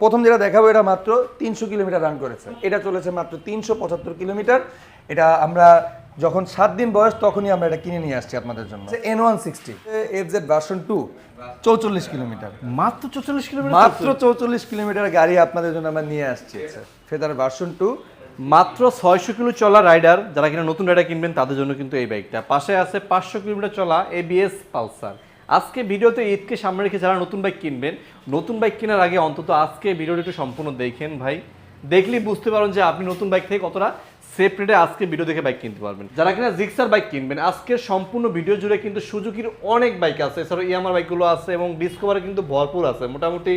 প্রথম যেটা দেখাবো এটা মাত্র তিনশো কিলোমিটার রান করেছে। এটা চলেছে মাত্র তিনশো পঁচাত্তর কিলোমিটার। এটা আমরা যখন সাত দিন বয়স তখনই আমরা এটা কিনে নিয়ে আসছি আপনাদের জন্য। N one sixty F Z version two চৌচল্লিশ কিলোমিটার। মাত্র চৌচল্লিশ কিলোমিটার মাত্র চৌচল্লিশ কিলোমিটার গাড়ি আপনাদের জন্য আমরা নিয়ে আসছি। ফেদার ভার্সন টু মাত্র ছয়শো কিলো চলা রাইডার যারা কিনা নতুন রাইডার কিনবেন তাদের জন্য কিন্তু এই বাইকটা পাশে আছে পাঁচশো কিলোমিটার চলা এবিএস পালসার আজকে ভিডিওতে ঈদকে সামনে রেখে যারা নতুন বাইক কিনবেন, নতুন বাইক কেনার আগে অন্তত আজকে ভিডিওটা একটু সম্পূর্ণ দেখেন ভাই। দেখলেই বুঝতে পারেন যে আপনি নতুন বাইক থেকে কতটা সেফ রেটে আজকে ভিডিও দেখে বাইক কিনতে পারবেন। যারা কিনা জিক্সার বাইক কিনবেন, আজকে সম্পূর্ণ ভিডিও জুড়ে কিন্তু সুজুকির অনেক বাইক আছে। এছাড়াও ইয়ামার বাইকগুলো আছে এবং ডিসকভারে কিন্তু ভরপুর আছে। মোটামুটি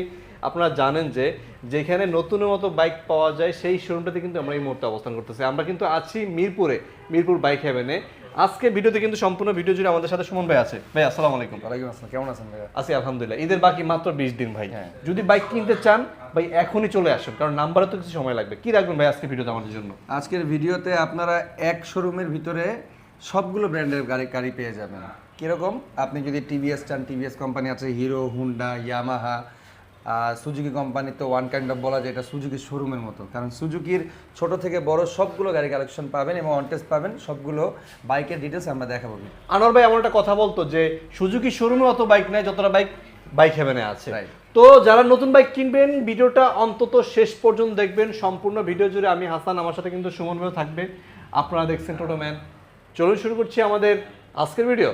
আপনারা জানেন যে যেখানে নতুনের মতো বাইক পাওয়া যায়, সেই শোরুমটাতে কিন্তু আমরা এই মুহূর্তে অবস্থান করতেছি। আমরা কিন্তু আছি মিরপুরে, মিরপুর বাইক হ্যাভেনে আজকে ভিডিওতে কিন্তু সম্পূর্ণ ভিডিও জুড়ে আমাদের সাথে সুমন ভাই আছে। ভাই আসসালামু আলাইকুম। ওয়ালাইকুম আসসালাম কেমন আছেন ভাই আছি আলহামদুলিল্লাহ। ঈদের বাকি মাত্র বিশ দিন ভাই। হ্যাঁ। যদি বাইক কিনতে চান ভাই এখনই চলে আসুন কারণ নাম্বারে তো কিছু সময় লাগবে। কি রাখবেন ভাই আজকে ভিডিওতে আমাদের জন্য? আজকের ভিডিওতে আপনারা এক শোরুমের ভিতরে সবগুলো ব্র্যান্ডের গাড়ি গাড়ি পেয়ে যাবেন। কীরকম? আপনি যদি টিভিএস চান টিভিএস কোম্পানি আছে Hero Honda Yamaha Suzuki company তো ওয়ান কাইন্ড অফ বলা যায় এটা সুজুকির শোরুমের মতো। কারণ সুজুকির ছোট থেকে বড় সবগুলো গাড়ি কালেকশন পাবেন এবং অন টেস্ট পাবেন সবগুলো বাইকের ডিটেলস আমরা দেখাবো। আনোয়ার ভাই এমন একটা কথা বলতো যে সুজুকি শোরুমে অত বাইক নেয় যতটা বাইক বাইক হেভেনে আছে. তো যারা নতুন বাইক কিনবেন ভিডিওটা অন্তত শেষ পর্যন্ত দেখবেন। সম্পূর্ণ ভিডিও জুড়ে আমি হাসান আমার সাথে কিন্তু সুমন ভাইও থাকবে। আপনারা দেখছেন টোটো ম্যান চলুন শুরু করছি আমাদের আজকের ভিডিও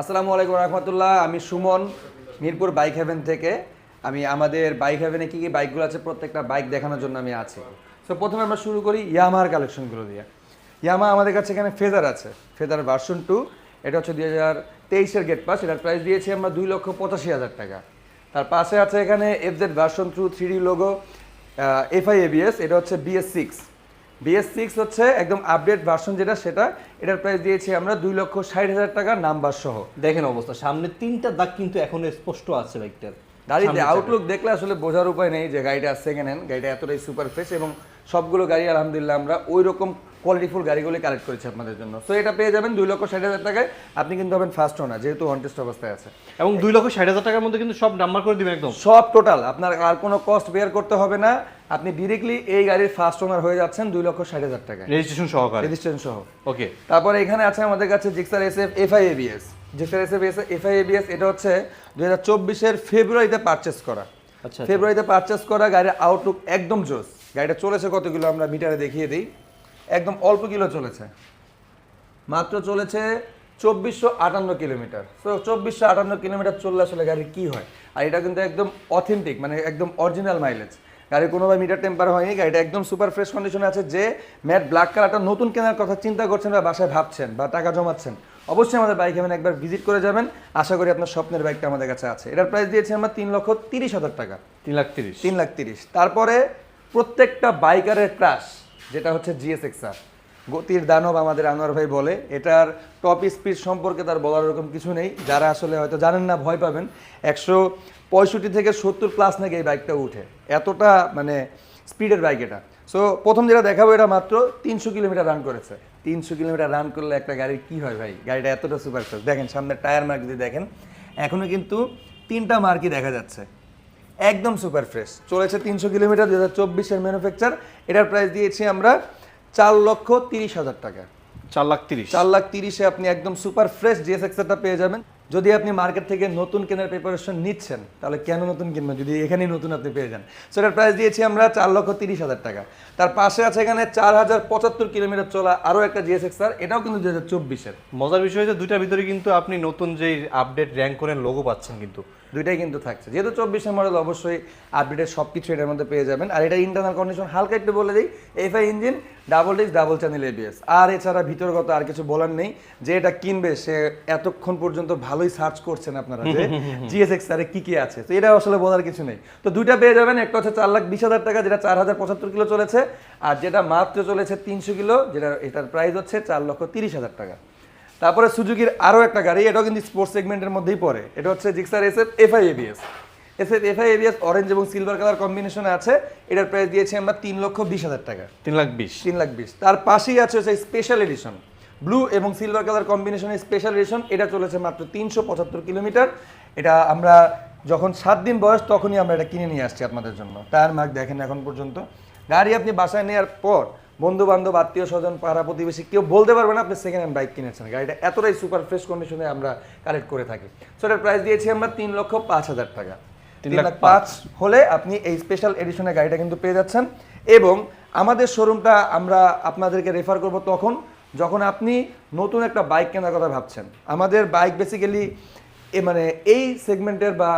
আসসালামু আলাইকুম রহমতুল্লাহ, আমি সুমন, মিরপুর বাইক হেভেন থেকে। আমি আমাদের বাইক হেভেনে কী কী বাইকগুলো আছে, প্রত্যেকটা বাইক দেখানোর জন্য আমি আছি। সো প্রথমে আমরা শুরু করি ইয়ামাহার কালেকশনগুলো দিয়ে। ইয়ামা আমাদের কাছে এখানে ফেদার আছে। ফেদার ভার্সন টু এটা হচ্ছে দুই হাজার তেইশের গেট পাস এটার প্রাইস দিয়েছি আমরা দুই লক্ষ পঁচাশি হাজার টাকা। তার পাশে আছে এখানে F Z version two three D logo FI ABS এটা হচ্ছে বিএস সিক্স বিএস সিক্স হচ্ছে একদম আপডেট ভার্সন যেটা সেটা এটার প্রাইস দিয়েছি আমরা দুই লক্ষ ষাট হাজার টাকা নাম্বার সহ। দেখেন অবস্থা সামনে তিনটা দাগ কিন্তু এখন স্পষ্ট আছে বাইকটার। গাড়িতে আউটলুক দেখলে আসলে বোঝার উপায় নেই যে গাড়িটা সেকেন্ড হ্যান্ড গাড়িটা এতটাই সুপার ফ্রেশ এবং সবগুলো গাড়ি আলহামদুলিল্লাহ আমরা ওই রকম কোয়ালিটিফুল গাড়িগুলি কালেক্ট করেছি আপনাদের জন্য। সো এটা পেয়ে যাবেন দুই লক্ষ ষাট হাজার টাকায়। আপনি কিন্তু হবেন ফার্স্ট ওনার যেহেতু অনটেস্ট অবস্থায় আছে। এবং দুই লক্ষ ষাট হাজার টাকার মধ্যে কিন্তু সব নাম্বার করে দিবেন একদম। সব টোটাল আপনার আর কোনো কস্ট বেয়ার করতে হবে না। আপনি ডিরেক্টলি এই গাড়ির ফার্স্ট ওনার হয়ে যাচ্ছেন দুই লক্ষ ষাট হাজার টাকা রেজিস্ট্রেশন সহকারে। রেজিস্ট্রেশন সহ। ওকে তারপরে এখানে আছে আমাদের কাছে Gixxer S F FI ABS Gixxer S F FI ABS এটা হচ্ছে দুই হাজার চব্বিশের ফেব্রুয়ারিতে পারচেস করা। আচ্ছা ফেব্রুয়ারিতে পারচেস করা গাড়ির আউটলুক একদম জোস। গাড়িটা চলেছে কত কিলো আমরা মিটারে দেখিয়ে দিই। একদম অল্প কিলো চলেছে। মাত্র চলেছে চব্বিশশো আটান্ন কিলোমিটার। তো চব্বিশশো আটান্ন কিলোমিটার চললে আসলে গাড়ির কী হয়? আর এটা কিন্তু একদম অথেন্টিক মানে একদম অরিজিনাল মাইলেজ গাড়ি কোনোভাবে মিটার টেম্পার হয়নি গাড়িটা একদম সুপার ফ্রেশ কন্ডিশনে আছে যে ম্যাট ব্ল্যাক কালারটা নতুন কেনার কথা চিন্তা করছেন বা বাসায় ভাবছেন বা টাকা জমাচ্ছেন। অবশ্যই আমাদের বাইক হেভেন একবার ভিজিট করে যাবেন। আশা করি আপনার স্বপ্নের বাইকটা আমাদের কাছে আছে। এটার প্রাইস দিয়েছি আমরা তিন লক্ষ তিরিশ হাজার টাকা। তিন লাখ তিরিশ। তিন লাখ তিরিশ। তারপরে প্রত্যেকটা বাইকারের ক্রাশ যেটা হচ্ছে জিএসএক্সআর গতির দানব আমাদের আনোয়ার ভাই বলে, এটার টপ স্পিড সম্পর্কে তার বলার এরকম কিছু নেই। যারা আসলে হয়তো জানেন না, ভয় পাবেন। একশো পঁয়ষট্টি থেকে সত্তর প্লাস নাকি এই বাইকটা উঠে। এতটা মানে স্পিডের বাইক এটা। সো প্রথম যেটা দেখাবো এটা মাত্র তিনশো কিলোমিটার রান করেছে। তিনশো কিলোমিটার রান করলে একটা গাড়ির কি হয় ভাই? গাড়িটা এতটা সুপার দেখেন সামনে টায়ার মার্ক যদি দেখেন এখনও কিন্তু তিনটা মার্কই দেখা যাচ্ছে। একদম সুপার ফ্রেশ চলেছে তিনশো কিলোমিটার দু হাজার চব্বিশের ম্যানুফ্যাকচার এটার প্রাইস দিয়েছি আমরা চার লক্ষ তিরিশ হাজার টাকা। চার লাখ তিরিশ। চার লাখ তিরিশে আপনি একদম সুপার ফ্রেশ জিএসএক্সটা পেয়ে যাবেন। যদি আপনি মার্কেট থেকে নতুন কেনার প্রিপারেশন নিচ্ছেন তাহলে কেন নতুন কিনবেন? যদি এখানেই নতুন আপনি পেয়ে যান। সেটার প্রাইস দিয়েছি আমরা চার লক্ষ তিরিশ হাজার টাকা। তার পাশে আছে এখানে চার হাজার পঁচাত্তর কিলোমিটার চলা আরও একটা জিএসএক্সআর এটাও কিন্তু দু হাজার চব্বিশের। মজার বিষয় হচ্ছে দুইটার ভিতরে কিন্তু আপনি নতুন যে আপডেট র্যাঙ্ক করেন লোগো পাচ্ছেন কিন্তু। দুইটাই কিন্তু থাকছে। যেহেতু চব্বিশের মডেল অবশ্যই আপডেটের সব কিছু এটার মধ্যে পেয়ে যাবেন। আর এটা ইন্টারনাল কন্ডিশন হালকা একটু বলে দিই FI engine double disc double channel ABS আর এছাড়া ভিতরগত আর কিছু বলার নেই যে এটা কিনবে সে এতক্ষণ পর্যন্ত ভালোই সার্চ করছেন আপনারা যে জিএসএক্স আরে কি কি আছে। তো এটা আসলে বলার কিছু নেই। তো দুইটা পেয়ে যাবেন একটা হচ্ছে চার লাখ বিশ হাজার টাকা যেটা চার হাজার পঁচাত্তর কিলো চলেছে আর যেটা মাত্র চলেছে তিনশো কিলো যেটা এটার প্রাইস হচ্ছে চার লক্ষ তিরিশ হাজার টাকা। তারপরে সুজুকির আরও একটা গাড়ি এটাও কিন্তু স্পোর্টস সেগমেন্টের মধ্যেই পড়ে। এটা হচ্ছে Gixxer S F FI ABS S F FI ABS orange এবং সিলভার কালার কম্বিনেশনে আছে। এটার প্রাইস দিয়েছি আমরা তিন লক্ষ বিশ হাজার টাকা। তিন লাখ বিশ। তিন লাখ বিশ। তার পাশেই আছে হচ্ছে স্পেশাল এডিশন ব্লু এবং সিলভার কালার কম্বিনেশনের স্পেশাল এডিশন এটা চলেছে মাত্র তিনশো পঁচাত্তর কিলোমিটার। এটা আমরা যখন সাত দিন বয়স তখনই আমরা এটা কিনে নিয়ে আসছি আপনাদের জন্য। টায়ার মার্ক দেখেন এখন পর্যন্ত। গাড়ি আপনি বাসায় নেওয়ার পর বন্ধু বান্ধব আত্মীয় স্বজন পাড়া প্রতিবেশী কেউ বলতে পারবে না আপনি সেকেন্ড হ্যান্ড বাইক কিনেছেন। গাড়িটা এতটাই সুপার ফ্রেশ কন্ডিশনে আমরা কালেক্ট করে থাকি। সো এটার প্রাইস দিয়েছি আমরা তিন লক্ষ পাঁচ হাজার টাকা। তিন লাখ পাঁচ হলে আপনি এই স্পেশাল এডিশনের গাড়িটা কিন্তু পেয়ে যাচ্ছেন এবং আমাদের শোরুমটা আমরা আপনাদেরকে রেফার করব তখন যখন আপনি নতুন একটা বাইক কেনার কথা ভাবছেন। আমাদের বাইক বেসিক্যালি এ মানে এই সেগমেন্টের বা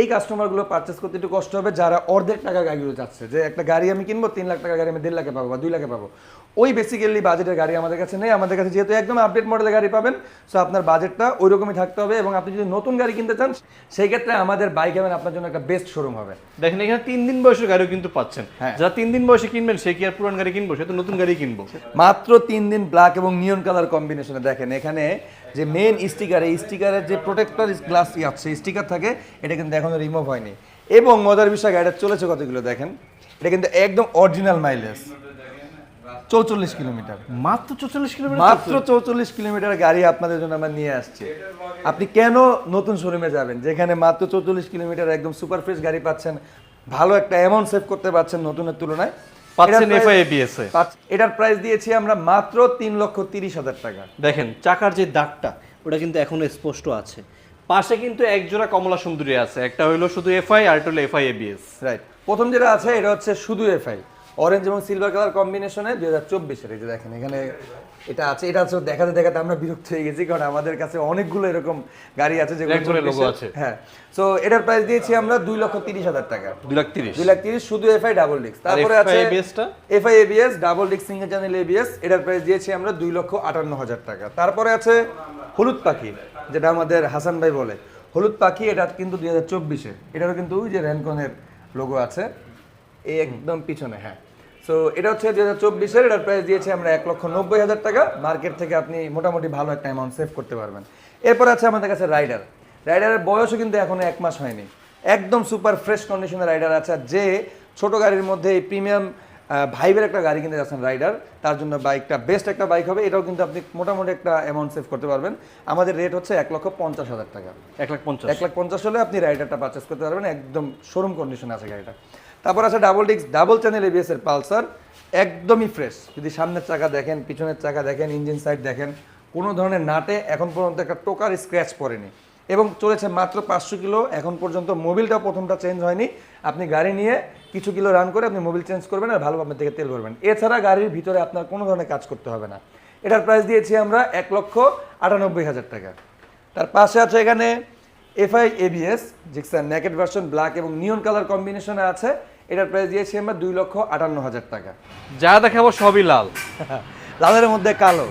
এই কাস্টমারগুলো পারচেস করতে একটু কষ্ট হবে যারা অর্ধেক টাকা গাড়িগুলো চাচ্ছে। যে একটা গাড়ি আমি কিনবো তিন লাখ টাকা গাড়ি আমি দেড় লাখে পাবো বা দুই লাখে পাবো। ওই বেসিক্যালি বাজেটের গাড়ি আমাদের কাছে নেই। আমাদের কাছে যেহেতু একদম আপডেট মডেলের গাড়ি পাবেন সো আপনার বাজেটটা ওই রকমই থাকতে হবে এবং আপনি যদি নতুন গাড়ি কিনতে চান সেই ক্ষেত্রে আমাদের বাইক হ্যাভেন আপনার জন্য একটা বেস্ট শোরুম হবে। দেখেন এখানে তিন দিন বয়সের গাড়িও কিন্তু পাচ্ছেন। হ্যাঁ। যারা তিন দিন বয়সে কিনবেন সে কি আর পুরান গাড়ি কিনবো? সে তো নতুন গাড়ি কিনবো। মাত্র তিন দিন ব্ল্যাক এবং নিয়ন কালার কম্বিনেশনে দেখেন এখানে যে মেন স্টিকার এই স্টিকারের যে প্রোটেক্টর গ্লাস আছে স্টিকার থাকে এটা কিন্তু এখনও রিমুভ হয়নি। এবং মজার বিষয় গাড়িটা চলেছে কতগুলো দেখেন? এটা কিন্তু একদম অরিজিনাল মাইলেজ চৌচল্লিশ কিলোমিটার। মাত্র চৌচল্লিশ কিলোমিটার? মাত্র চৌচল্লিশ কিলোমিটার গাড়ি আপনাদের জন্য আমরা নিয়ে আসছি। আপনি কেন নতুন শোরুমে যাবেন? যেখানে মাত্র চৌচল্লিশ কিলোমিটার একদম সুপার ফ্রেশ গাড়ি পাচ্ছেন ভালো একটা অ্যামাউন্ট সেভ করতে পারছেন নতুনের তুলনায়। এটার প্রাইস দিয়েছি আমরা মাত্র তিন লক্ষ তিরিশ হাজার টাকা। দেখেন চাকার যে দাগটা ওটা কিন্তু এখনও স্পষ্ট আছে। পাশে কিন্তু এক জোড়া কমলা সুন্দরী আছে। একটা হইল শুধু এফআই আর একটা হলো এফআই এবিএস রাইট প্রথম যেটা আছে এটা হচ্ছে শুধু এফআই অরেঞ্জ এবং সিলভার কালার কম্বিনেশনে দুই হাজার চব্বিশের এই যে দেখেন এখানে এটা আছে এটা হচ্ছে দেখাতে দেখাতে আমরা বিরক্ত হয়ে গেছি কারণ আমাদের কাছে অনেকগুলো এরকম গাড়ি আছে যেগুলো এক ধরনের logo 24 আছে। হ্যাঁ। তো এটার প্রাইস দিয়েছি আমরা দুই লক্ষ তিরিশ হাজার টাকা। দুই লাখ তিরিশ। দুই লাখ তিরিশ শুধু এফআই ডাবল ডিস্ক তারপরে আছে? FI ABS double disc single channel ABS এটার প্রাইস দিয়েছি আমরা দুই লক্ষ আটান্ন হাজার টাকা। তারপরে আছে হলুদ পাখি। যেটা আমাদের হাসান ভাই বলে। হলুদ পাখি, এটা কিন্তু দুই হাজার চব্বিশে। এটারও কিন্তু ওই যে র্যানকনের লোগো আছে। এই একদম পিছনে হ্যাঁ। সো এটা হচ্ছে দুই হাজার চব্বিশের, এটার প্রাইস দিয়েছি আমরা এক লক্ষ নব্বই হাজার টাকা। মার্কেট থেকে আপনি মোটামুটি ভালো একটা অ্যামাউন্ট সেভ করতে পারবেন। এরপর আছে আমাদের কাছে রাইডার রাইডারের বয়সও কিন্তু এখনও এক মাস হয়নি। একদম সুপার ফ্রেশ কন্ডিশনের রাইডার আছে যে ছোট গাড়ির মধ্যে এই প্রিমিয়াম ভাইবের একটা গাড়ি কিনতে যাচ্ছেন রাইডার তার জন্য বাইকটা বেস্ট একটা বাইক হবে। এটাও কিন্তু আপনি মোটামুটি একটা অ্যামাউন্ট সেভ করতে পারবেন। আমাদের রেট হচ্ছে এক লক্ষ পঞ্চাশ হাজার টাকা। এক লাখ পঞ্চাশ। এক লাখ পঞ্চাশ হলে আপনি রাইডারটা পারচেস করতে পারবেন। একদম শোরুম কন্ডিশন আছে গাড়িটা। তারপর আছে double disc double channel ABS এর পালসার। একদমই ফ্রেশ যদি সামনের চাকা দেখেন পিছনের চাকা দেখেন ইঞ্জিন সাইড দেখেন কোনো ধরনের নাটে এখন পর্যন্ত একটা টোকার স্ক্র্যাচ পড়েনি। এবং চলেছে মাত্র পাঁচশো কিলো। এখন পর্যন্ত মোবিলটা প্রথমটা চেঞ্জ হয়নি। আপনি গাড়ি নিয়ে কিছু কিলো রান করে আপনি মোবিল চেঞ্জ করবেন আর ভালো আপনার থেকে তেল ভরবেন। এছাড়া গাড়ির ভিতরে আপনার কোনো ধরনের কাজ করতে হবে না। এটার প্রাইস দিয়েছি আমরা এক লক্ষ আটানব্বই হাজার টাকা। তার পাশে আছে এখানে FI ABS Gixxer naked version black এবং নিয়ন কালার কম্বিনেশনে আছে। এটার প্রাইস দিয়েছি আমরা দুই লক্ষ আটান্ন হাজার টাকা। যা দেখাবো সবই লাল। লালের মধ্যে কালো।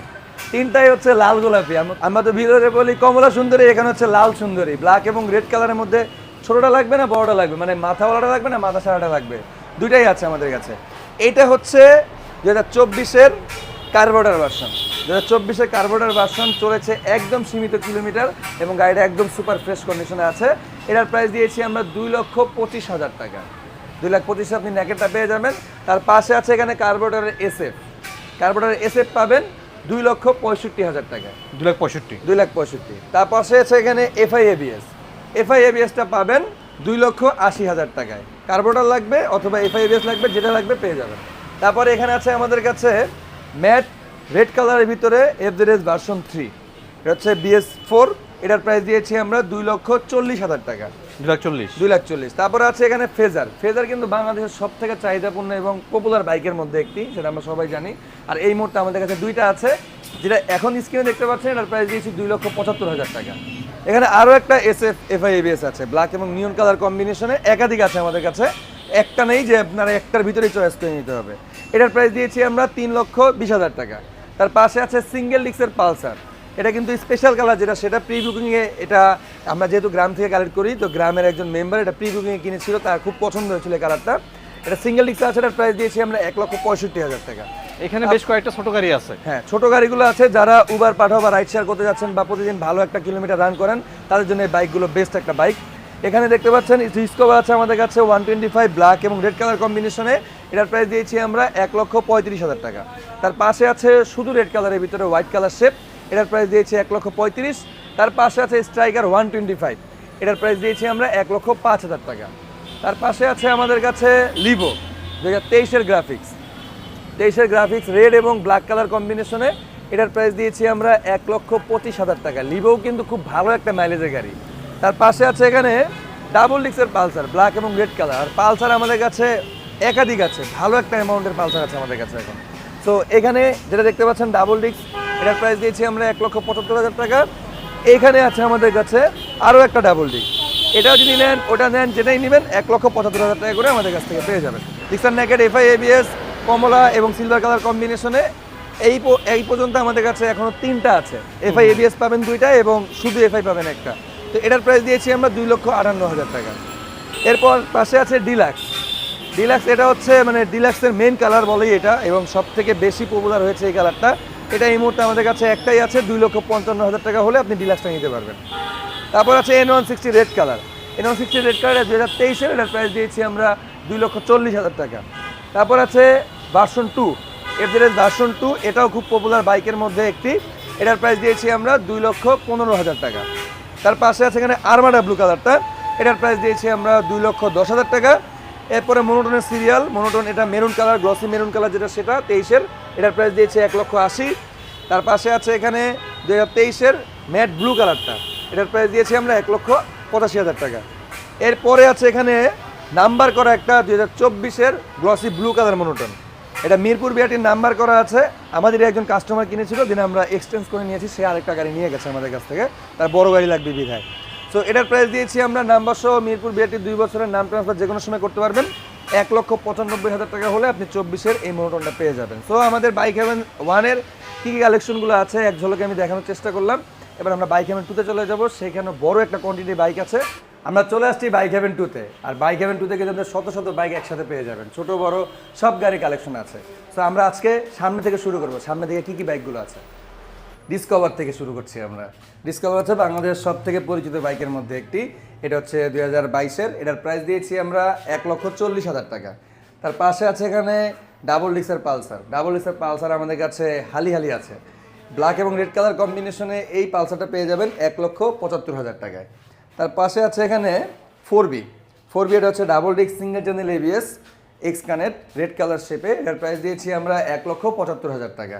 তিনটাই হচ্ছে লাল গোলাপি। আম- আমরা তো ভিতরে বলি কমলা সুন্দরী, এখানে হচ্ছে লাল সুন্দরী। ব্ল্যাক এবং রেড কালারের মধ্যে ছোটটা লাগবে না, বড়টা লাগবে? মানে মাথাওয়ালাটা লাগবে না, মাথা সারাটা লাগবে? দুইটাই আছে আমাদের কাছে। এটা হচ্ছে দু হাজার চব্বিশের কার্বোটার ভার্সন দু হাজার চব্বিশের কার্বোটার ভার্সন চলেছে একদম সীমিত কিলোমিটার এবং গাড়িটা একদম সুপার ফ্রেশ কন্ডিশনে আছে। এটার প্রাইস দিয়েছি আমরা দুই লক্ষ পঁচিশ হাজার টাকা। দুই লাখ পঁচিশে আপনি ন্যাকেটটা পেয়ে যাবেন। তার পাশে আছে এখানে কার্বোটারের এসএফ কার্বোটারের এসএফ পাবেন দুই লক্ষ পঁয়ষট্টি হাজার টাকা। দুই লাখ পঁয়ষট্টি। দুই লাখ পঁয়ষট্টি। তার পাশে আছে এখানে এফআই এবিএস এফআই এবিএসটা পাবেন দুই লক্ষ আশি হাজার টাকায়। কার্বোটার লাগবে অথবা এফআই এবিএস লাগবে যেটা লাগবে পেয়ে যাবেন। তারপরে এখানে আছে আমাদের কাছে ম্যাট রেড কালারের ভিতরে এফজেডএস ভার্সন থ্রি। এটা হচ্ছে বিএস ফোর। এটার প্রাইস দিয়েছি আমরা দুই লক্ষ চল্লিশ হাজার টাকা। দুই লাখ চল্লিশ। দুই লাখ চল্লিশ। তারপরে আছে এখানে ফেজার ফেজার কিন্তু বাংলাদেশের সব থেকে চাহিদাপূর্ণ এবং পপুলার বাইকের মধ্যে একটি, সেটা আমরা সবাই জানি। আর এই মুহূর্তে আমাদের কাছে দুইটা আছে, যেটা এখন স্ক্রিনে দেখতে পাচ্ছেন, এটার প্রাইস দিয়েছি দুই লক্ষ পঁচাত্তর হাজার টাকা। এখানে আরও একটা এস এফ এফআই এবিএস আছে ব্ল্যাক এবং নিয়ন কালার কম্বিনেশনে একাধিক আছে আমাদের কাছে। একটা নেই যে আপনারা একটার ভিতরেই চয়েস করে নিতে হবে। এটার প্রাইস দিয়েছি আমরা তিন লক্ষ বিশ হাজার টাকা। তার পাশে আছে সিঙ্গেল ডিক্সের পালসার এটা কিন্তু স্পেশাল কালার যেটা সেটা প্রি বুকিংয়ে এটা আমরা যেহেতু গ্রাম থেকে কালেক্ট করি তো গ্রামের একজন মেম্বার এটা প্রি বুকিংয়ে কিনেছিল তার খুব পছন্দ হয়েছিল কালারটা এটা সিঙ্গেল ডিক্স আছে এটার প্রাইস দিয়েছি আমরা এক লক্ষ পঁয়ষট্টি হাজার টাকা। এখানে বেশ কয়েকটা ছোট গাড়ি আছে। হ্যাঁ ছোট গাড়িগুলো আছে যারা উবার পাঠাও বা রাইড শেয়ার করতে যাচ্ছেন বা প্রতিদিন ভালো একটা কিলোমিটার রান করেন তাদের জন্য এই বাইকগুলো বেস্ট একটা বাইক এখানে দেখতে পাচ্ছেন ডিসকভার আছে আমাদের কাছে ওয়ান টোয়েন্টি ফাইভ ব্ল্যাক এবং রেড কালার কম্বিনেশনে এটার প্রাইস দিয়েছি আমরা এক লক্ষ পঁয়ত্রিশ হাজার টাকা। তার পাশে আছে শুধু রেড কালারের ভিতরে হোয়াইট কালার শেপ এটার প্রাইস দিয়েছি এক লক্ষ পঁয়ত্রিশ, তার পাশে আছে স্ট্রাইকার ওয়ান টোয়েন্টি ফাইভ এটার প্রাইস দিয়েছি আমরা এক লক্ষ পাঁচ হাজার টাকা। তার পাশে আছে আমাদের কাছে লিভো দু হাজার তেইশের গ্রাফিক্স তেইশের গ্রাফিক্স রেড এবং ব্ল্যাক কালার কম্বিনেশনে এটার প্রাইস দিয়েছি আমরা এক লক্ষ পঁচিশ হাজার টাকা। লিভোও কিন্তু খুব ভালো একটা মাইলেজের গাড়ি। তার পাশে আছে এখানে ডাবল ডিক্সের পালসার ব্ল্যাক এবং রেড কালার আর পালসার আমাদের কাছে একাধিক আছে, ভালো একটা অ্যামাউন্টের পালসার আছে আমাদের কাছে এখন। তো এখানে যেটা দেখতে পাচ্ছেন ডাবল ডিক্স এটার প্রাইস দিয়েছি আমরা এক লক্ষ পঁচাত্তর হাজার টাকা। এখানে আছে আমাদের কাছে আরও একটা ডাবল ডি এটাও যদি নেন ওটা নেন যেটাই নেবেন এক লক্ষ পঁচাত্তর হাজার টাকা করে আমাদের কাছ থেকে পেয়ে যাবেন। ডিক্সার নেকেট এফআই এবিএস কমলা এবং সিলভার কালার কম্বিনেশনে এই এই পর্যন্ত আমাদের কাছে এখনও তিনটা আছে। এফআই এবিএস পাবেন দুইটা এবং শুধু এফআই পাবেন একটা। তো এটার প্রাইস দিয়েছি আমরা দুই লক্ষ আটান্ন হাজার টাকা। এরপর পাশে আছে ডিলাক্স ডিলাক্স এটা হচ্ছে মানে ডিলাক্সের মেন কালার বলেই এটা এবং সব থেকে বেশি পপুলার হয়েছে এই কালারটা এটা এই মুহূর্তে আমাদের কাছে একটাই আছে, দুই লক্ষ পঞ্চান্ন হাজার টাকা হলে আপনি ডিলাক্সটা নিতে পারবেন। তারপর আছে N one sixty red colour N one sixty red colour দু হাজার তেইশের এটার প্রাইস দিয়েছি আমরা দুই লক্ষ চল্লিশ হাজার টাকা। তারপর আছে version two FZS version two এটাও খুব পপুলার বাইকের মধ্যে একটি। এটার প্রাইস দিয়েছি আমরা দুই লক্ষ পনেরো হাজার টাকা। তার পাশে আছে এখানে আরমাডা ব্লু কালারটা এটার প্রাইস দিয়েছি আমরা দুই লক্ষ দশ হাজার টাকা। এরপরে মনোটনের সিরিয়াল, মনোটন এটা maroon colour glossy maroon colour যেটা সেটা, তেইশের, এটার প্রাইস দিয়েছে এক লক্ষ আশি। তার পাশে আছে এখানে দু হাজার তেইশের ম্যাট ব্লু কালারটা। এটার প্রাইস দিয়েছি আমরা এক লক্ষ পঁচাশি হাজার টাকা। এরপরে আছে এখানে নাম্বার করা একটা দুই হাজার চব্বিশের গ্লসি ব্লু কালার মনোটন। এটা মিরপুর বিআরটির নাম্বার করা আছে। আমাদের একজন কাস্টমার কিনেছিল দিনে আমরা এক্সচেঞ্জ করে নিয়েছি, সে আরেকটা গাড়ি নিয়ে গেছে আমাদের কাছ থেকে। তার বড় গাড়ি লাগবে বিধায় সো এটার প্রাইস দিয়েছি আমরা নাম্বার সহ মিরপুর বিআরটির দুই বছরের নাম ট্রান্সফার যে কোনো সময় করতে পারবেন। এক লক্ষ পঁচানব্বই হাজার টাকা হলে আপনি চব্বিশের এই মনোটনটা পেয়ে যাবেন। সো আমাদের বাইক হ্যাভেন ওয়ানের কী কী কালেকশনগুলো আছে এক ঝলকে আমি দেখানোর চেষ্টা করলাম। এবার আমরা বাইক হেভেন টুতে চলে যাব। সেখানে বড় একটা কোয়ান্টিটি বাইক আছে। আমরা চলে আসছি বাইক হেভেন টুতে আর বাইক হ্যাভেন টুতে কিন্তু আপনার শত শত বাইক একসাথে পেয়ে যাবেন। ছোট, বড় সব গাড়ি কালেকশন আছে। তো আমরা আজকে সামনে থেকে শুরু করব। সামনে থেকে কী কী বাইকগুলো আছে? ডিসকভার থেকে শুরু করছি আমরা। ডিসকভার হচ্ছে বাংলাদেশের সব থেকে পরিচিত বাইকের মধ্যে একটি। এটা হচ্ছে দুই হাজার বাইশের। এটার প্রাইস দিয়েছি আমরা এক লক্ষ চল্লিশ হাজার টাকা। তার পাশে আছে এখানে ডাবল ডিক্সের পালসার। ডাবল ডিক্সের পালসার আমাদের কাছে হালি হালি আছে। ব্ল্যাক এবং রেড কালার কম্বিনেশনে এই পালসারটা পেয়ে যাবেন এক লক্ষ পঁচাত্তর হাজার টাকায়। তার পাশে আছে এখানে ফোর বি। ফোর বি এটা হচ্ছে ডাবল ডিক্স single channel ABS X connect red colour শেপে এটার প্রাইস দিয়েছি আমরা এক লক্ষ পঁচাত্তর হাজার টাকা।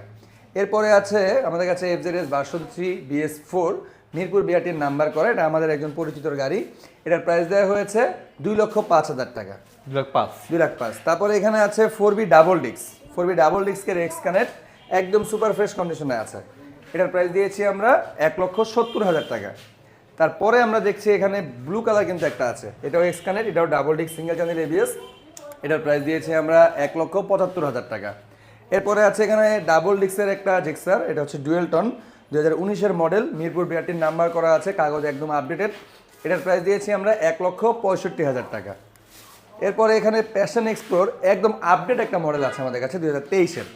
এরপরে আছে আমাদের কাছে FZS version three BS four Mirpur বিআরটির number করা। এটা আমাদের একজন পরিচিতর গাড়ি। এটার প্রাইস দেওয়া হয়েছে দুই লক্ষ পাঁচ হাজার টাকা। দুই লাখ পাঁচ। দুই লাখ পাঁচ। তারপরে এখানে আছে ফোর বি ডাবল ডিক্স ফোর বি ডাবল ডিক্সের এক্স কানেক্ট একদম সুপার ফ্রেশ কন্ডিশনে আছে। এটার প্রাইস দিয়েছি আমরা এক লক্ষ সত্তর হাজার টাকা। তারপরে আমরা দেখছি এখানে ব্লু কালার কিন্তু একটা আছে। এটাও এক্স কানেক্ট এটাও ডাবল ডিক্স সিঙ্গেল চ্যানেল এবিএস এটার প্রাইস দিয়েছি আমরা এক লক্ষ পঁচাত্তর হাজার টাকা। এরপরে আছে এখানে ডাবল ডিক্সের একটা জেক্সার এটা হচ্ছে ডুয়েল টন দু হাজার উনিশের মডেল মিরপুর বিআরটির নাম্বার করা আছে, কাগজ একদম আপডেটেড এটার প্রাইস দিয়েছি আমরা এক লক্ষ পঁয়ষট্টি হাজার টাকা। এরপরে এখানে প্যাশন এক্সপ্লোর একদম আপডেট একটা মডেল আছে আমাদের কাছে দু হাজার তেইশের।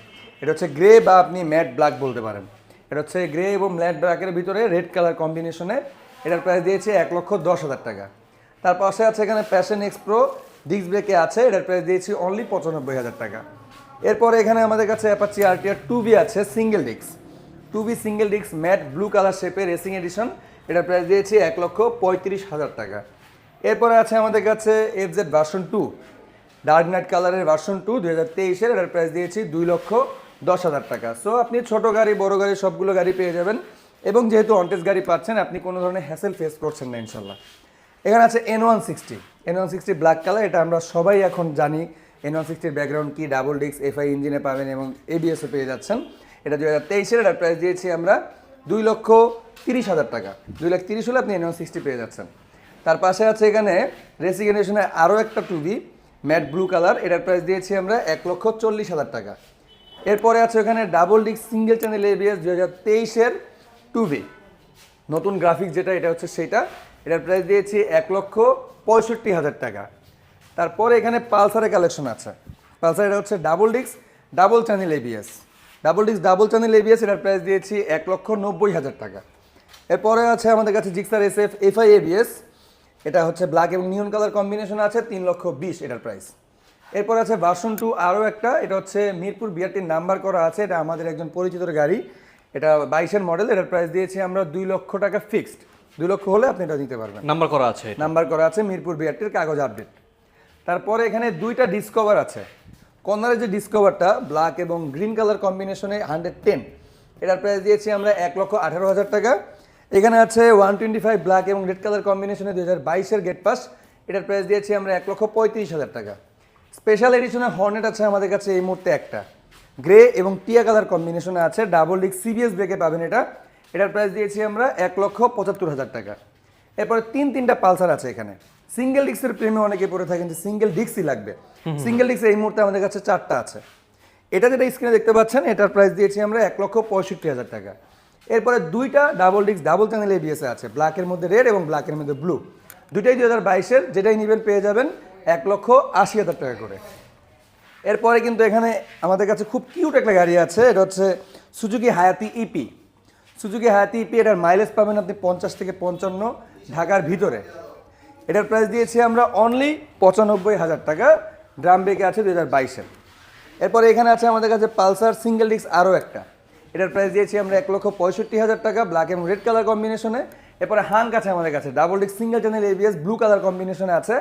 এটা হচ্ছে গ্রে বা আপনি ম্যাট ব্ল্যাক বলতে পারেন। এটা হচ্ছে গ্রে এবং ম্যাট ব্ল্যাকের ভিতরে রেড কালার কম্বিনেশনে এটার প্রাইস দিয়েছে এক লক্ষ দশ হাজার টাকা। তার পাশে আছে এখানে প্যাশন এক্সপ্রো ডিস্ক ব্রেকে আছে, এটার প্রাইস দিয়েছি অনলি পঁচানব্বই হাজার টাকা। এরপরে এখানে আমাদের কাছে অ্যাপাচি আরটিআর টু বি আছে single disc two B single disc matte blue colour শেপের রেসিং এডিশন এটা প্রাইস দিয়েছি এক লক্ষ পঁয়ত্রিশ হাজার টাকা। এরপরে আছে আমাদের কাছে F Z version two dark knight কালারের ভার্সন টু দুই হাজার তেইশের। এটার প্রাইস দিয়েছি দুই লক্ষ দশ হাজার টাকা। সো আপনি ছোটো গাড়ি, বড় গাড়ি, সবগুলো গাড়ি পেয়ে যাবেন। এবং যেহেতু অনটেস গাড়ি পাচ্ছেন, আপনি কোনো ধরনের হ্যাসেল ফেস করছেন না, ইনশাল্লাহ। এখানে আছে N one sixty N one sixty black colour এটা আমরা সবাই এখন জানি এন ওয়ান সিক্সটির ব্যাকগ্রাউন্ড কি ডাবল ডিস্ক এফআই ইঞ্জিনে পাবেন এবং এবিএসও পেয়ে যাচ্ছেন। এটা দু হাজার তেইশের এটার প্রাইস দিয়েছি আমরা দুই লক্ষ তিরিশ হাজার টাকা। দুই লাখ তিরিশ হলে আপনি এন ওয়ান সিক্সটি পেয়ে যাচ্ছেন। তার পাশে আছে এখানে রেসিগনেশনের আরও একটা two B matte blue colour. এটার প্রাইস দিয়েছি আমরা এক লক্ষ চল্লিশ হাজার টাকা। এরপরে আছে এখানে double disc single channel ABS দু হাজার তেইশের টুবি নতুন গ্রাফিক যেটা, এটা হচ্ছে সেটা। এটার প্রাইস দিয়েছি এক লক্ষ পঁয়ষট্টি হাজার টাকা। তারপরে এখানে পালসারের কালেকশন আছে। পালসার এটা হচ্ছে double disc double channel ABS double disc double channel ABS এটার প্রাইস দিয়েছি এক লক্ষ নব্বই হাজার টাকা। এরপরে আছে আমাদের কাছে Gixxer S F FI ABS এটা হচ্ছে ব্ল্যাক এবং নিয়ন কালার কম্বিনেশন আছে তিন লক্ষ বিশ এটার প্রাইস এরপর আছে ভার্সন টু আরও একটা। এটা হচ্ছে মিরপুর বিআরটির নাম্বার করা আছে এটা আমাদের একজন পরিচিতর গাড়ি। এটা বাইশের মডেল এটার প্রাইস দিয়েছি আমরা দুই লক্ষ টাকা ফিক্সড দুই লক্ষ হলে আপনি এটা নিতে পারবেন। নাম্বার করা আছে নাম্বার করা আছে মিরপুর বিআরটির কাগজ আপডেট তারপরে এখানে দুইটা ডিসকভার আছে। কর্নারের যে ডিসকভারটা ব্ল্যাক এবং গ্রিন কালার কম্বিনেশনে হান্ড্রেড টেন এটার প্রাইস দিয়েছি আমরা এক লক্ষ আঠারো হাজার টাকা। এখানে আছে ওয়ান টোয়েন্টি ফাইভ ব্ল্যাক এবং রেড কালার কম্বিনেশনে দুই হাজার বাইশের গেট পাস এটার প্রাইস দিয়েছি আমরা এক লক্ষ পঁয়ত্রিশ হাজার টাকা। স্পেশাল এডিশনের হর্নেট আছে আমাদের কাছে এই মুহূর্তে একটা। গ্রে এবং টিয়া কালার কম্বিনেশনে আছে ডাবল ডিক সিবিএস ব্রেকে পাবেন এটা। এটার প্রাইস দিয়েছি আমরা এক লক্ষ পঁচাত্তর হাজার টাকা। এরপরে তিন তিনটা পালসার আছে এখানে। সিঙ্গেল ডিক্সের প্রেমে অনেকে পড়ে থাকেন যে সিঙ্গেল ডিক্সই লাগবে। সিঙ্গেল ডিক্স এই মুহূর্তে আমাদের কাছে চারটা আছে। এটা যেটা স্ক্রিনে দেখতে পাচ্ছেন এটার প্রাইস দিয়েছি আমরা এক লক্ষ পঁয়ষট্টি হাজার টাকা। এরপরে দুইটা ডাবল ডিক্স ডাবল চ্যানেল এবিএসে আছে ব্ল্যাকের মধ্যে রেড এবং ব্ল্যাকের মধ্যে ব্লু দুইটাই দুই হাজার বাইশের যেটাই নেবেন পেয়ে যাবেন এক লক্ষ আশি হাজার টাকা করে। এরপরে কিন্তু এখানে আমাদের কাছে খুব কিউট একটা গাড়ি আছে এটা হচ্ছে Suzuki Hayate EP Suzuki Hayate EP এটার মাইলেজ পাবেন আপনি পঞ্চাশ থেকে পঞ্চান্ন ঢাকার ভিতরে। এটার প্রাইস দিয়েছি আমরা অনলি পঁচানব্বই হাজার টাকা। ড্রাম ব্রেকে আছে দু হাজার বাইশে। এরপরে এখানে আছে আমাদের কাছে পালসার সিঙ্গেল ডিস্ক আরও একটা। এটার প্রাইস দিয়েছি আমরা এক লক্ষ পঁয়ষট্টি হাজার টাকা ব্ল্যাক এবং রেড কালার কম্বিনেশনে এরপরে হাঙ্ক আছে আমাদের কাছে double disc single channel ABS blue colour কম্বিনেশনে আছে।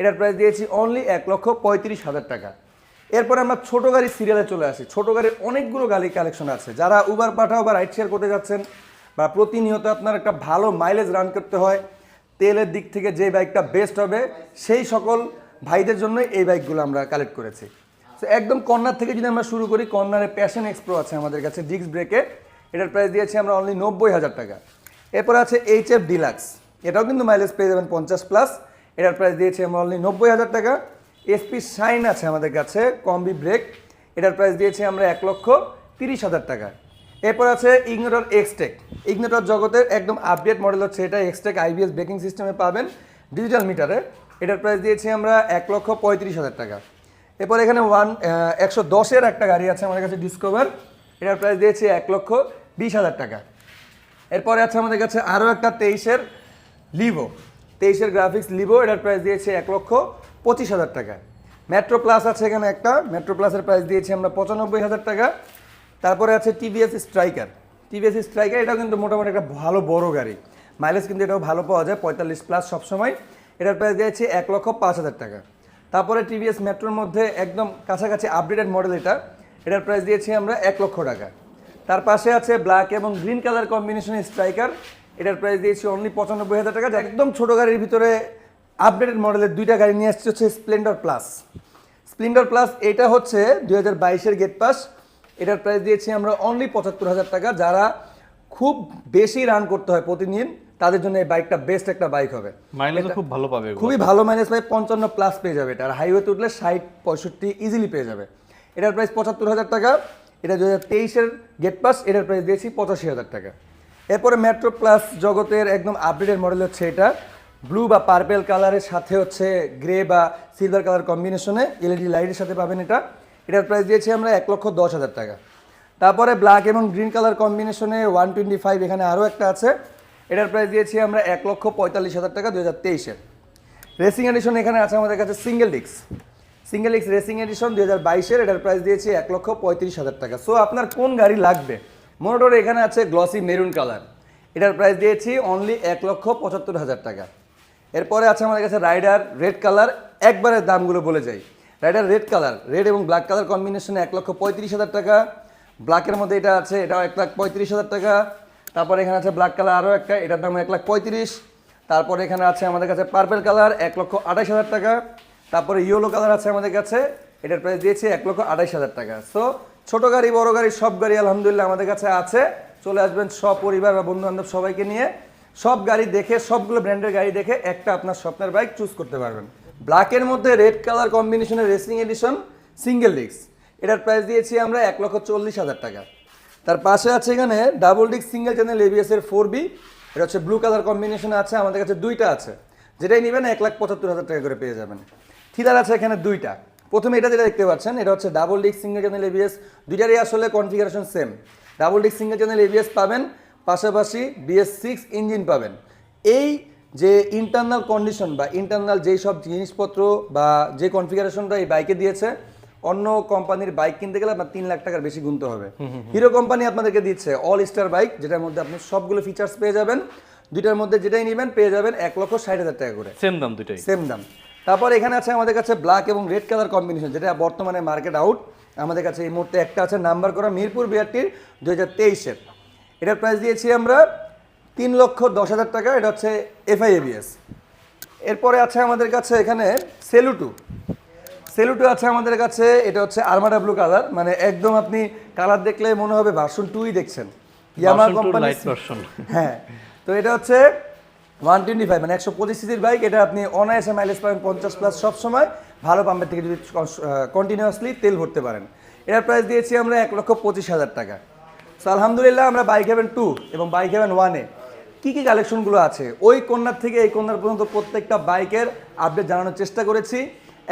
এটার প্রাইস দিয়েছি অনলি এক লক্ষ পঁয়ত্রিশ হাজার টাকা। এরপরে আমরা ছোট গাড়ি সিরিয়ালে চলে আসি। ছোটো গাড়ির অনেকগুলো গাড়ি কালেকশন আছে। যারা উবার পাঠাও বা রাইড শেয়ার করতে যাচ্ছেন বা প্রতিনিয়ত আপনার একটা ভালো মাইলেজ রান করতে হয় তেলের দিক থেকে যে বাইকটা বেস্ট হবে, সেই সকল ভাইদের জন্য এই বাইকগুলো আমরা কালেক্ট করেছি। তো একদম কর্নার থেকে যদি আমরা শুরু করি কর্নারে প্যাশন এক্সপ্রো আছে আমাদের কাছে ডিস্ক ব্রেকে এটার প্রাইস দিয়েছি আমরা অনলি নব্বই হাজার টাকা। এরপর আছে এইচ এফ ডিলাক্স এটাও কিন্তু মাইলেজ পেয়ে যাবেন পঞ্চাশ প্লাস এটার প্রাইস দিয়েছি আমরা অনলি নব্বই হাজার টাকা। এসপি শাইন আছে আমাদের কাছে কম্বি ব্রেক এটার প্রাইস দিয়েছি আমরা এক লক্ষ তিরিশ হাজার টাকা। এরপর আছে ইগনোটর এক্সটেক ইগনোটর জগতের একদম আপডেট মডেল হচ্ছে এটা এক্সটেক আইবিএস ব্রেকিং সিস্টেমে পাবেন। ডিজিটাল মিটারে এটার প্রাইস দিয়েছি আমরা এক লক্ষ পঁয়ত্রিশ হাজার টাকা। এরপর এখানে ওয়ান একশো দশের একটা গাড়ি আছে আমাদের কাছে ডিসকভার এটার প্রাইস দিয়েছি এক লক্ষ বিশ হাজার টাকা। এরপরে আছে আমাদের কাছে আরও একটা তেইশের লিভো তেইশের গ্রাফিক্স লিভো এটার প্রাইস দিয়েছে এক লক্ষ পঁচিশ হাজার টাকা। মেট্রো প্লাস আছে এখানে একটা। মেট্রো প্লাসের প্রাইস দিয়েছি আমরা পঁচানব্বই হাজার টাকা। তারপরে আছে টিভিএস স্ট্রাইকার টিভিএস স্ট্রাইকার, এটাও কিন্তু মোটামুটি একটা ভালো, বড় গাড়ি। মাইলেজ কিন্তু এটাও ভালো পাওয়া যায়, পঁয়তাল্লিশ প্লাস সবসময়। এটার প্রাইস দিয়েছি এক লক্ষ পাঁচ হাজার টাকা। তারপরে টিভিএস মেট্রোর মধ্যে একদম কাছাকাছি আপডেটেড মডেল এটা। এটার প্রাইস দিয়েছি আমরা এক লক্ষ টাকা। তার পাশে আছে ব্ল্যাক এবং গ্রিন কালার কম্বিনেশনের স্ট্রাইকার। এটার প্রাইস দিয়েছি অনলি পঁচানব্বই হাজার টাকা। একদম ছোটো গাড়ির ভিতরে আপডেটেড মডেলের দুইটা গাড়ি নিয়ে আসছে, হচ্ছে স্প্লেন্ডার প্লাস স্প্লেন্ডার প্লাস এটা হচ্ছে দুই হাজার বাইশের গেট পাস এটার প্রাইস দিয়েছি আমরা অনলি পঁচাত্তর হাজার টাকা। যারা খুব বেশি রান করতে হয় প্রতিদিন তাদের জন্য এই বাইকটা বেস্ট একটা বাইক হবে। মাইলেজ খুব ভালো পাবে খুবই ভালো মাইলেজ পাই পঞ্চান্ন প্লাস পেয়ে যাবে এটা। আর হাইওয়েতে উঠলে ষাট পঁয়ষট্টি ইজিলি পেয়ে যাবে। এটার প্রাইস পঁচাত্তর হাজার টাকা। এটা দু হাজার তেইশের গেট পাস এটার প্রাইস দিয়েছি পঁচাশি হাজার টাকা। এরপরে মেট্রো প্লাস জগতের একদম আপডেটেড মডেল হচ্ছে এটা। ব্লু বা পার্পেল কালারের সাথে হচ্ছে গ্রে বা সিলভার কালার কম্বিনেশনে এলইডি লাইটের সাথে পাবেন এটা। এটার প্রাইস দিয়েছি আমরা এক লক্ষ দশ হাজার টাকা। তারপরে ব্ল্যাক এবং গ্রিন কালার কম্বিনেশনে ওয়ান টোয়েন্টি ফাইভ এখানে আরও একটা আছে। এটার প্রাইস দিয়েছি আমরা এক লক্ষ পঁয়তাল্লিশ হাজার টাকা দু হাজার তেইশের রেসিং এডিশন এখানে আছে আমাদের কাছে সিঙ্গেল ডিক্স সিঙ্গেল ডিক্স রেসিং এডিশন দু হাজার বাইশের, এটার প্রাইস দিয়েছি এক লক্ষ পঁয়ত্রিশ হাজার টাকা। সো আপনার কোন গাড়ি লাগবে? মোটর এখানে আছে গ্লসি মেরুন কালার এটার প্রাইস দিয়েছি অনলি এক লক্ষ পঁচাত্তর হাজার টাকা। এরপরে আছে আমাদের কাছে রাইডার রেড কালার একবারের দামগুলো বলে যাই। রাইডার রেড কালার রেড এবং ব্ল্যাক কালার কম্বিনেশনে এক লক্ষ পঁয়ত্রিশ হাজার টাকা। ব্ল্যাকের মধ্যে এটা আছে, এটাও এক লাখ পঁয়ত্রিশ হাজার টাকা। তারপরে এখানে আছে ব্ল্যাক কালার আরও একটা, এটার দাম এক লাখ পঁয়ত্রিশ। তারপরে এখানে আছে আমাদের কাছে পার্পেল কালার এক লক্ষ আঠাশ হাজার টাকা। তারপরে ইয়েলো কালার আছে আমাদের কাছে, এটার প্রাইস দিয়েছি এক লক্ষ আঠাশ হাজার টাকা। সো ছোটো গাড়ি, বড় গাড়ি, সব গাড়ি আলহামদুলিল্লাহ আমাদের কাছে আছে। চলে আসবেন সব পরিবার বা বন্ধু বান্ধব সবাইকে নিয়ে। সব গাড়ি দেখে, সবগুলো ব্র্যান্ডের গাড়ি দেখে একটা আপনার স্বপ্নের বাইক চুজ করতে পারবেন। ব্ল্যাকের মধ্যে রেড কালার কম্বিনেশনের রেসিং এডিশন সিঙ্গেল ডিস্ক এটার প্রাইস দিয়েছি আমরা এক লক্ষ চল্লিশ হাজার টাকা। তার পাশে আছে এখানে double disc single channel ABS এর ফোর বি এটা হচ্ছে ব্লু কালার কম্বিনেশনে আছে, আমাদের কাছে দুইটা আছে। যেটাই নেবেন এক লাখ পঁচাত্তর হাজার টাকা করে পেয়ে যাবেন। থিলার আছে এখানে দুইটা। প্রথমে এটা যেটা দেখতে পাচ্ছেন, এটা হচ্ছে double disc single channel ABS দুইটারই আসলে configuration same double disc single channel ABS পাবেন, পাশাপাশি বিএস সিক্স ইঞ্জিন পাবেন। এই যে ইন্টারনাল কন্ডিশন বা ইন্টারনাল যেই সব জিনিসপত্র বা যে কনফিগারেশনটা এই বাইকে দিয়েছে অন্য কোম্পানির বাইক কিনতে গেলে আপনার তিন লাখ টাকার বেশি গুনতে হবে। হিরো কোম্পানি আপনাদেরকে দিচ্ছে অল স্টার বাইক যেটার মধ্যে আপনি সবগুলো ফিচার্স পেয়ে যাবেন। দুইটার মধ্যে যেটাই নেবেন পেয়ে যাবেন এক লক্ষ ষাট হাজার টাকা করে। সেম দাম দুইটাই। সেম দাম। তারপর এখানে আছে আমাদের কাছে ব্ল্যাক এবং রেড কালার কম্বিনেশন যেটা বর্তমানে মার্কেট আউট আমাদের কাছে এই মুহূর্তে একটা আছে নাম্বার করা মিরপুর বিআরটির দু হাজার তেইশের। এটার প্রাইস দিয়েছি আমরা তিন লক্ষ দশ হাজার টাকা এটা হচ্ছে এফআই এবিএস এরপরে আছে আমাদের কাছে এখানে সেলুটু সেলুটু আছে আমাদের কাছে এটা হচ্ছে আর্মাডা ব্লু কালার মানে একদম আপনি কালার দেখলে মনে হবে ভার্সন টুই দেখছেন। ইয়ামা কোম্পানি হ্যাঁ তো এটা হচ্ছে ওয়ান টোয়েন্টি ফাইভ মানে একশো পঁচিশ সিসির বাইক এটা আপনি অনায়াসে মাইলেজ পাবেন পঞ্চাশ প্লাস সবসময় ভালো পাম্পের থেকে যদি কন্টিনিউয়াসলি তেল ভরতে পারেন। এটার প্রাইস দিয়েছি আমরা এক লক্ষ পঁচিশ হাজার টাকা। সো আলহামদুলিল্লাহ আমরা বাইক হেভেন টু এবং বাইক হেভেন ওয়ানে কী কী কালেকশনগুলো আছে? ওই কন্যার থেকে এই কন্যার পর্যন্ত প্রত্যেকটা বাইকের আপডেট জানানোর চেষ্টা করেছি।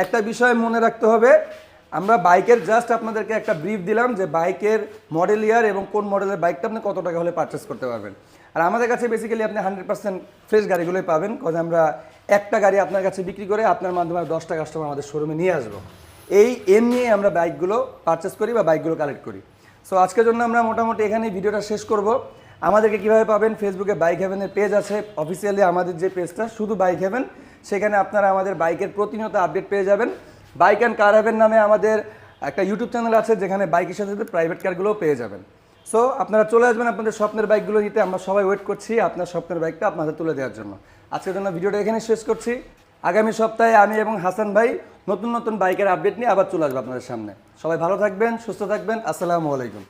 একটা বিষয় মনে রাখতে হবে, আমরা বাইকের জাস্ট আপনাদেরকে একটা ব্রিফ দিলাম যে বাইকের মডেল ইয়ার এবং কোন মডেলের বাইকটা আপনি কত টাকা হলে পারচেস করতে পারবেন। আর আমাদের কাছে বেসিক্যালি আপনি হান্ড্রেড পার্সেন্ট ফ্রেশ গাড়িগুলোই পাবেন কারণ আমরা একটা গাড়ি আপনার কাছে বিক্রি করে আপনার মাধ্যমে দশটা কাস্টমার আমাদের শোরুমে নিয়ে আসব। এই এম নিয়ে আমরা বাইকগুলো পারচেস করি বা বাইকগুলো কালেক্ট করি। সো আজকের জন্য আমরা মোটামুটি এখানেই ভিডিওটা শেষ করব। আমাদেরকে কীভাবে পাবেন? ফেসবুকে বাইক হেভেনের পেজ আছে। অফিসিয়ালি আমাদের যে পেজটা শুধু বাইক হেভেন সেখানে আপনারা আমাদের বাইকের প্রতিনিয়ত আপডেট পেয়ে যাবেন। বাইক অ্যান্ড কার হেভেন নামে আমাদের একটা ইউটিউব চ্যানেল আছে, যেখানে বাইকের সাথে সাথে প্রাইভেট কারগুলোও পেয়ে যাবেন। সো আপনারা চলে আসবেন আপনাদের স্বপ্নের বাইকগুলো নিতে। আমরা সবাই ওয়েট করছি আপনার স্বপ্নের বাইকটা আপনাদের তুলে দেওয়ার জন্য। আজকের জন্য ভিডিওটা এখানে শেষ করছি। আগামী সপ্তাহে আমি এবং হাসান ভাই নতুন নতুন বাইকের আপডেট নিয়ে আবার চলে আসব আপনাদের সামনে। সবাই ভালো থাকবেন, সুস্থ থাকবেন। আসসালামু আলাইকুম।